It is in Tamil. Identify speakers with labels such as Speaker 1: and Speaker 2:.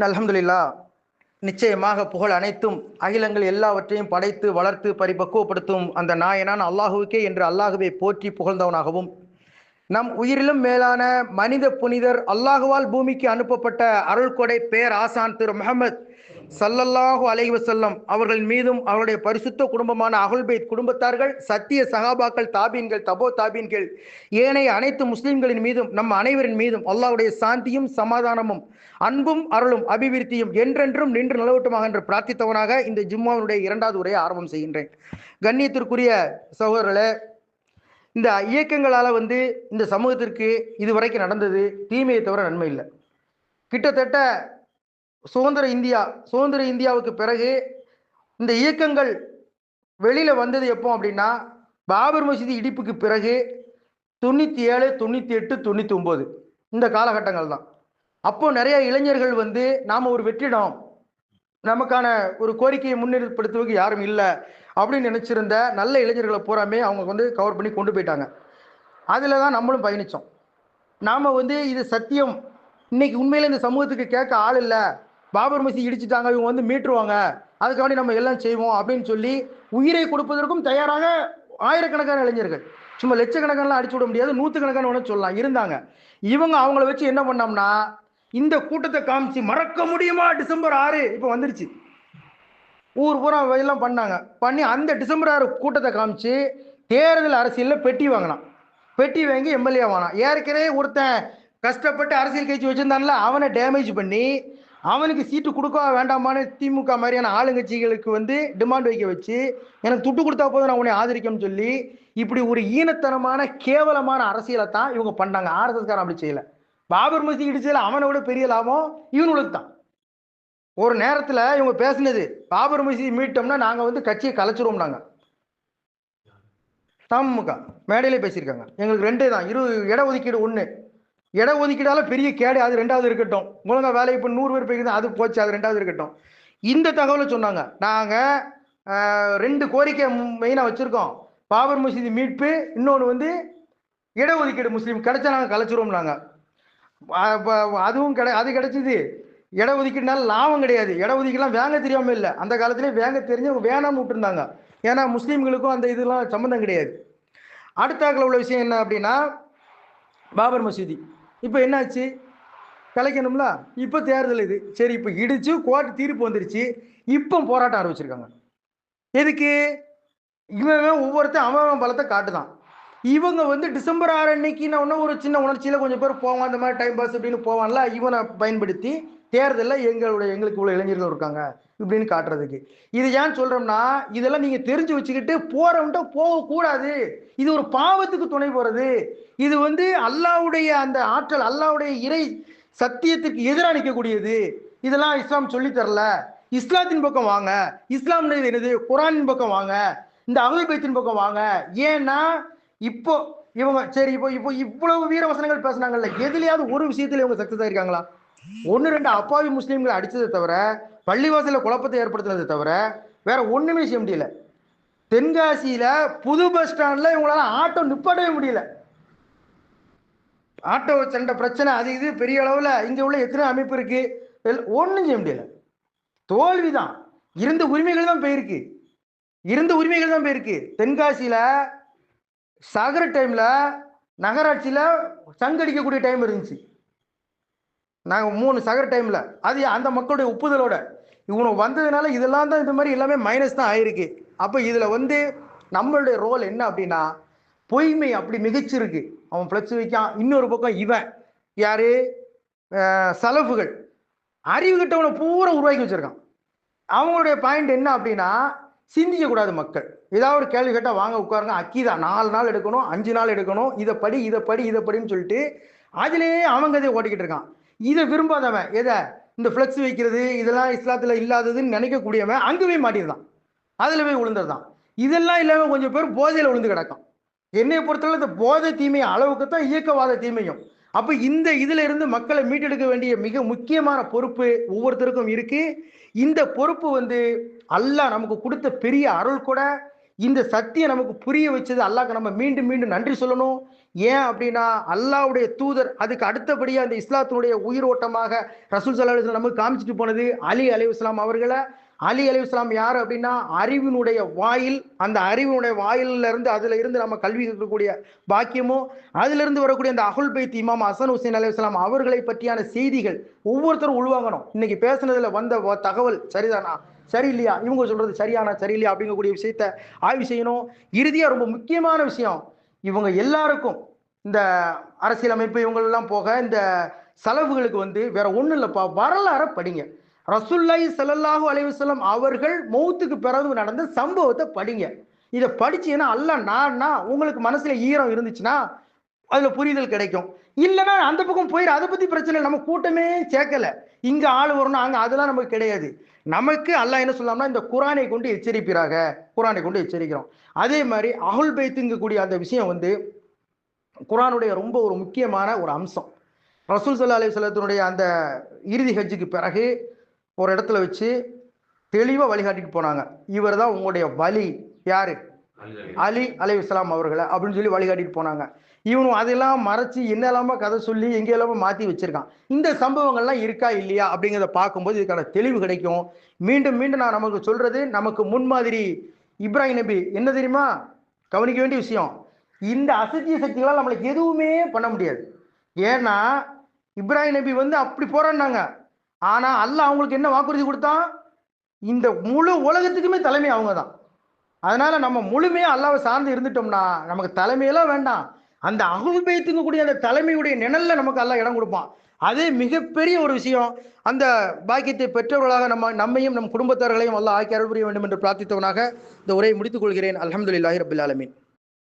Speaker 1: அலமதுல்லா நிச்சயமாக புகழ் அனைத்தும் அகிலங்கள் எல்லாவற்றையும் படைத்து வளர்த்து பரிபக்குவப்படுத்தும் அந்த நாயனான் அல்லாஹுவுக்கே என்று அல்லாஹுவை போற்றி புகழ்ந்தவனாகவும் நம் உயிரிலும் மேலான மனித புனிதர் அல்லாஹுவால் பூமிக்கு அனுப்பப்பட்ட அருள்கொடை பேர் ஆசான் திரு முகமது சல்லல்லாஹு அலைஹி வசல்லம் அவர்கள் மீதும் அவருடைய பரிசுத்த குடும்பமான அகுல்பைத் குடும்பத்தார்கள் சத்திய சகாபாக்கள் தாபீன்கள் தபோ தாபீன்கள் ஏனைய அனைத்து முஸ்லிம்களின் மீதும் நம் அனைவரின் மீதும் அல்லாவுடைய சாந்தியும் சமாதானமும் அன்பும் அருளும் அபிவிருத்தியும் என்றென்றும் நின்று நிலவட்டுமாக என்று பிரார்த்தித்தவனாக இந்த ஜும்மாவினுடைய இரண்டாவது உரையை ஆரம்பம் செய்கின்றேன். கண்ணியத்திற்குரிய சகோதரர்களே இந்த இயக்கங்களால் வந்து இந்த சமூகத்திற்கு இதுவரைக்கும் நடந்தது தீமையை தவிர நன்மை இல்லை. கிட்டத்தட்ட சுதந்திர இந்தியா சுதந்திர இந்தியாவுக்கு பிறகு இந்த இயக்கங்கள் வெளியில் வந்தது எப்போ அப்படின்னா பாபர் மசீதி இடிப்புக்கு பிறகு தொண்ணூற்றி ஏழு தொண்ணூற்றி எட்டு தொண்ணூற்றி ஒம்பது இந்த காலகட்டங்கள் தான். அப்போ நிறைய இளைஞர்கள் வந்து நாம் ஒரு வெற்றிடம் நமக்கான ஒரு கோரிக்கையை முன்னிறுப்படுத்துவதுக்கு யாரும் இல்லை அப்படின்னு நினச்சிருந்த நல்ல இளைஞர்களை பூராமே அவங்க வந்து கவர் பண்ணி கொண்டு போயிட்டாங்க. அதில் தான் நம்மளும் பயணித்தோம் நாம் வந்து இது சத்தியம். இன்னைக்கு உண்மையில் இந்த சமூகத்துக்கு கேட்க ஆள் இல்லை. பாபர் மசி இடிச்சுட்டாங்க இவங்க வந்து மீட்டுருவாங்க. அதுக்காண்டி நம்ம எல்லாம் செய்வோம் அப்படின்னு சொல்லி உயிரை கொடுப்பதற்கும் தயாராக ஆயிரக்கணக்கான இளைஞர்கள். சும்மா லட்சக்கணக்கானலாம் அடிச்சு விட முடியாது நூற்றுக்கணக்கான ஒன்று சொல்லலாம். இருந்தாங்க. இவங்க அவங்கள வச்சு என்ன பண்ணோம்னா இந்த கூட்டத்தை காமிச்சு மறக்க முடியுமா? டிசம்பர் ஆறு இப்போ வந்துருச்சு. ஊர் பூரா எல்லாம் பண்ணாங்க. பண்ணி அந்த டிசம்பர் ஆறு கூட்டத்தை காமிச்சு தேர்தல் அரசியலில் பெட்டி வாங்கினான். பெட்டி வாங்கி எம்எல்ஏ வாங்கினான் ஏற்கனவே ஒருத்தன் கஷ்டப்பட்டு அரசியல் கட்சி வச்சிருந்தான்ல அவனை டேமேஜ் பண்ணி அவனுக்கு சீட்டு கொடுக்க வேண்டாமான்னு திமுக மாதிரியான ஆளுங்கட்சிகளுக்கு வந்து டிமாண்ட் வைக்க வச்சு எனக்கு துட்டு கொடுத்தா போதும் நான் உன்னை ஆதரிக்கணும்னு சொல்லி இப்படி ஒரு ஈனத்தனமான கேவலமான அரசியலை தான் இவங்க பண்ணாங்க. ஆர்எஸ்எஸ்காரன் அப்படி செய்யல. பாபர் மசீதி இடிச்சதுல அவனை விட பெரிய லாபம் இவனுக்கு தான். ஒரு நேரத்தில் இவங்க பேசினது பாபர் மசி மீட்டோம்னா நாங்கள் வந்து கட்சியை கலைச்சிருவோம் நாங்கள் தமுக மேடையிலே பேசியிருக்காங்க. எங்களுக்கு ரெண்டே தான். இரு இட ஒதுக்கீடு ஒன்று இட ஒதுக்கீடால பெரிய கேடு அது ரெண்டாவது இருக்கட்டும். முழுங்கா வேலை இப்போ நூறு பேர் போய்க்குது அது போச்சு அது ரெண்டாவது இருக்கட்டும். இந்த தகவலை சொன்னாங்க. நாங்கள் ரெண்டு கோரிக்கை மெயினாக வச்சுருக்கோம். பாபர் மசீதி மீட்பு இன்னொன்று வந்து இடஒதுக்கீடு முஸ்லீம் கிடைச்சா நாங்கள் கலைச்சிருவோம் நாங்கள் அதுவும் கிடை அது கிடைச்சிது. இடஒதுக்கீடுனால லாபம் கிடையாது. இடஒதுக்கீடுலாம் வேங்க தெரியாமல் இல்லை. அந்த காலத்திலே வேங்க தெரிஞ்சவங்க வேணாம்னு விட்டுருந்தாங்க. ஏன்னா முஸ்லீம்களுக்கும் அந்த இதெல்லாம் சம்மந்தம் கிடையாது. அடுத்தாக்கில் உள்ள விஷயம் என்ன அப்படின்னா பாபர் மசூதி. இப்போ என்னாச்சு? கலைக்கணும்ல? இப்போ தேர்தல் இது. சரி இப்போ இடிச்சு கோர்ட்டு தீர்ப்பு வந்துருச்சு. இப்போ போராட்டம் ஆரம்பிச்சிருக்காங்க. எதுக்கு? இவன் ஒவ்வொருத்தன் அவன் பலத்தை காட்டுதான். இவங்க வந்து டிசம்பர் ஆறு அன்னைக்கு நான் ஒன்றும் ஒரு சின்ன உணர்ச்சியில் கொஞ்சம் பேர் போவான் அந்த மாதிரி டைம் பாஸ் அப்படின்னு போவான்ல இவனை பயன்படுத்தி தேர்தலில் எங்களுடைய எங்களுக்கு உள்ள இளைஞர்கள் இருக்காங்க இப்படின்னு காட்டுறதுக்கு. இது ஏன் சொல்கிறோம்னா இதெல்லாம் நீங்கள் தெரிஞ்சு வச்சுக்கிட்டு போகிறவன்ட்ட போகக்கூடாது. இது ஒரு பாவத்துக்கு துணை போகிறது இது வந்து அல்லாவுடைய அந்த ஆற்றல் அல்லாவுடைய இறை சத்தியத்துக்கு எதிராக நிற்கக்கூடியது இதெல்லாம் இஸ்லாம் சொல்லித்தரல தரல. இஸ்லாத்தின் பக்கம் வாங்க. இஸ்லாம் என்னது? குரானின் பக்கம் வாங்க. இந்த அகல்பைத்தின் பக்கம் வாங்க. ஏன்னா இப்போ இவங்க சரி இப்போ இப்போ இவ்வளவு வீர வசனங்கள் பேசுனாங்கல்ல எதுலையாவது ஒரு விஷயத்துல இவங்க சக்சஸ் ஆயிருக்காங்களா? ஒன்று ரெண்டு அப்பாவி முஸ்லீம்களை அடித்ததை தவிர பள்ளிவாசலில் குழப்பத்தை ஏற்படுத்தினதை தவிர வேற ஒன்றுமே செய்ய முடியல. தென்காசியில் புது பஸ் ஸ்டாண்டில் இவங்களால ஆட்டோ நிப்பாட்டவே முடியல. ஆட்டோ சண்டை பிரச்சனை அது இது பெரிய அளவில் இங்கே உள்ள எத்தனை அமைப்பு இருக்குது ஒன்றும் செய்ய முடியல. தோல்வி தான் இருந்த உரிமைகள் தான் போயிருக்கு. இருந்த உரிமைகள் தான் போயிருக்கு. தென்காசியில் சகர டைமில் நகராட்சியில் சங்கடிக்கக்கூடிய டைம் இருந்துச்சு. நாங்கள் மூணு சகர டைமில் அது அந்த மக்களுடைய ஒப்புதலோட. இவனு வந்ததுனால இதெல்லாம் தான் இந்த மாதிரி எல்லாமே மைனஸ் தான் ஆயிருக்கு. அப்போ இதில் வந்து நம்மளுடைய ரோல் என்ன அப்படின்னா பொய்மை அப்படி மிகச்சிருக்கு. அவன் பிளச்சு வைக்கான். இன்னொரு பக்கம் இவன். யாரு? செலவுகள் அறிவு கிட்டவனை பூரா உருவாக்கி வச்சிருக்கான். அவங்களுடைய பாயிண்ட் என்ன அப்படின்னா சிந்திக்கக்கூடாது மக்கள். ஏதாவது ஒரு கேள்வி கேட்டால் வாங்க உட்காருங்க. அக்கீதா நாலு நாள் எடுக்கணும் அஞ்சு நாள் எடுக்கணும். இதை படி இதை படி இதை படின்னு சொல்லிட்டு அதுலேயே அவங்க இதை ஓட்டிக்கிட்டு இருக்கான். இதை விரும்பாதவன் எதை? இந்த ஃப்ளெக்ஸ் வைக்கிறது இதெல்லாம் இஸ்லாத்தில் இல்லாததுன்னு நினைக்கக்கூடியவன் அங்கே போய் மாட்டிருந்தான். அதில் போய் விழுந்ததுதான் இதெல்லாம் இல்லாமல் கொஞ்சம் பேர் போதையில் விழுந்து கிடக்கும். என்னை பொறுத்தவரை இந்த போதை தீமை அளவுக்கு தான் இயக்கவாத தீமையும். அப்போ இந்த இதில் இருந்து மக்களை மீட்டெடுக்க வேண்டிய மிக முக்கியமான பொறுப்பு ஒவ்வொருத்தருக்கும் இருக்கு. இந்த பொறுப்பு வந்து அல்லாஹ் நமக்கு கொடுத்த பெரிய அருள் கூட இந்த சத்தியம் நமக்கு புரிய வச்சது அல்லாஹ்க்கு நம்ம மீண்டும் மீண்டும் நன்றி சொல்லணும். ஏன் அப்படின்னா அல்லாஹ்வுடைய தூதர் அதுக்கு அடுத்தபடியாக அந்த இஸ்லாத்தினுடைய உயிரோட்டமாக ரசூல் சல்லா அலுவலம் நமக்கு காமிச்சிட்டு போனது அலி அலையுஸ்லாம் அவர்களை. அலி அலையுஸ்லாம் யார் அப்படின்னா அறிவினுடைய வாயில் அந்த அறிவினுடைய வாயிலில் இருந்து அதுல இருந்து நம்ம கல்வி இருக்கக்கூடிய பாக்கியமும் அதிலிருந்து வரக்கூடிய அந்த அகுல் பைத் இமாம் ஹசன் அலி இஸ்லாம் அவர்களை பற்றியான செய்திகள் ஒவ்வொருத்தரும் உள்வாங்கணும். இன்னைக்கு பேசுனதுல வந்த தகவல் சரிதானா? சரி இல்லையா இவங்க சொல்றது சரியானா சரியில்லையா? அப்படிங்கக்கூடிய விஷயத்த ஆய்வு செய்யணும். இறுதியா ரொம்ப முக்கியமான விஷயம் இவங்க எல்லாருக்கும் இந்த அரசியலமைப்பு இவங்களெல்லாம் போக இந்த செலவுகளுக்கு வந்து வேற ஒண்ணும் இல்லைப்பா வரலாற படிங்க. ரசுல்லாய் ஸல்லல்லாஹு அலைஹி அவர்கள் மௌத்துக்கு பிறகு நடந்த சம்பவத்தை படிங்க. இதை படிச்சீங்கன்னா அல்ல நான்னா உங்களுக்கு மனசுல ஈரம் இருந்துச்சுன்னா அதுல புரிதல் கிடைக்கும். இல்லைன்னா அந்த பக்கம் போயிரு அதை பத்தி பிரச்சனை இல்லை. நம்ம கூட்டமே சேர்க்கல. இங்க ஆள் வரணும் அங்க அதெல்லாம் நமக்கு கிடையாது. நமக்கு அல்லாஹ் என்ன சொல்லலாம்னா இந்த குரானை கொண்டு எச்சரிப்பீராக குரானை கொண்டு எச்சரிக்கிறோம். அதே மாதிரி அகுல் பைத்துங்கக்கூடிய அந்த விஷயம் வந்து குரானுடைய ரொம்ப ஒரு முக்கியமான ஒரு அம்சம். ரசூல் சல்லா அலைஹி வஸல்லத்தினுடைய அந்த இறுதி ஹஜ்ஜுக்கு பிறகு ஒரு இடத்துல வச்சு தெளிவாக வழிகாட்டிட்டு போனாங்க. இவர் தான் உங்களுடைய வழி யாரு? அலி அலைவிஸ்லாம் அவர்களை அப்படின்னு சொல்லி வழிகாட்டிட்டு போனாங்க. இவனும் அதெல்லாம் மறைச்சு என்னெல்லாமோ கதை சொல்லி எங்கெல்லாமோ மாற்றி வச்சிருக்கான். இந்த சம்பவங்கள்லாம் இருக்கா இல்லையா அப்படிங்கிறத பார்க்கும்போது இதுக்கான தெளிவு கிடைக்கும். மீண்டும் மீண்டும் நான் நமக்கு சொல்றது நமக்கு முன்மாதிரி இப்ராஹிம் நபி. என்ன தெரியுமா? கவனிக்க வேண்டிய விஷயம். இந்த அசத்திய சக்திகளால் நம்மளுக்கு எதுவுமே பண்ண முடியாது. ஏன்னா இப்ராஹிம் நபி வந்து அப்படி போறான்னாங்க ஆனால் அல்லாஹ் அவங்களுக்கு என்ன வாக்குறுதி கொடுத்தான்? இந்த முழு உலகத்துக்குமே தலைமை அவங்க தான் அதனால நம்ம முழுமையாக அல்லாவை சார்ந்து இருந்துட்டோம்னா நமக்கு தலைமையெல்லாம் வேண்டாம். அந்த அகுபயத்துக்கு கூடிய அந்த தலைமையுடைய நிழல்ல நமக்கு எல்லாம் இடம் கொடுப்பான். அது மிகப்பெரிய ஒரு விஷயம். அந்த பாக்கியத்தை பெற்றவர்களாக நம்ம நம்மையும் நம் குடும்பத்தார்களையும் எல்லாம் ஆக்கி அருள் புரிய வேண்டும் என்று பிரார்த்தித்தவனாக இந்த உரையை முடித்துக் கொள்கிறேன். அலமதுல்லாஹி ரபுல்லாலமின்